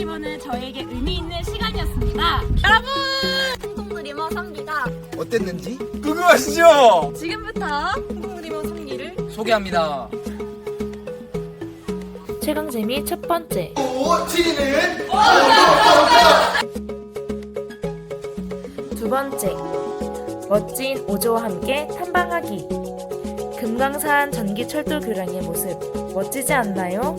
오늘 저에게 의미 있는 시간이었습니다. 여러분! 통통드리머 3기가 어땠는지 궁금하시죠? 지금부터 통통드리머 3기를 소개합니다. 최강재미 첫 번째 오, 7위는 두 번째 멋진 오조와 함께 탐방하기 금강산 전기철도 교량의 모습 멋지지 않나요?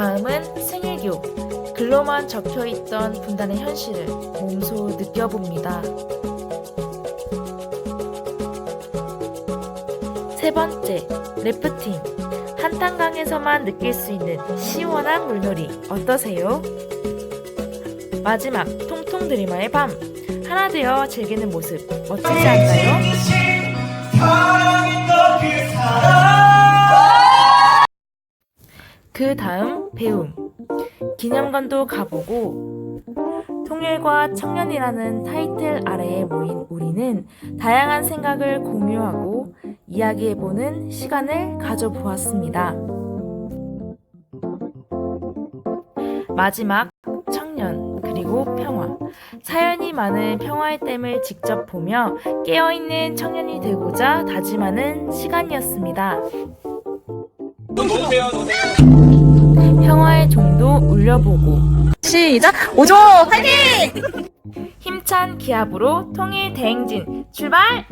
다음은 생일교 글로만 적혀 있던 분단의 현실을 몸소 느껴봅니다. 세 번째 래프팅 한탄강에서만 느낄 수 있는 시원한 물놀이 어떠세요? 마지막 통통 드리마의 밤 하나 되어 즐기는 모습 멋지지 않나요? 그 다음 배움 기념관도 가보고 통일과 청년이라는 타이틀 아래에 모인 우리는 다양한 생각을 공유하고 이야기해보는 시간을 가져보았습니다. 마지막 청년 그리고 평화 사연이 많은 평화의 댐을 직접 보며 깨어있는 청년이 되고자 다짐하는 시간이었습니다. 평화의 종도 울려보고 시작! 오조 화이팅! 힘찬 기압으로 통일 대행진 출발!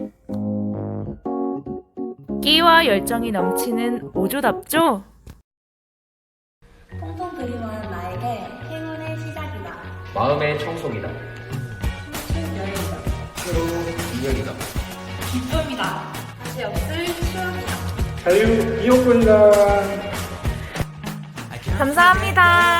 끼와 열정이 넘치는 오조답죠? 통통 드리머는 나에게 행운의 시작이다. 마음의 청소기다. 새로운 인연이다. 다시 없을 추억이다. 자유 이용권이다. 감사합니다.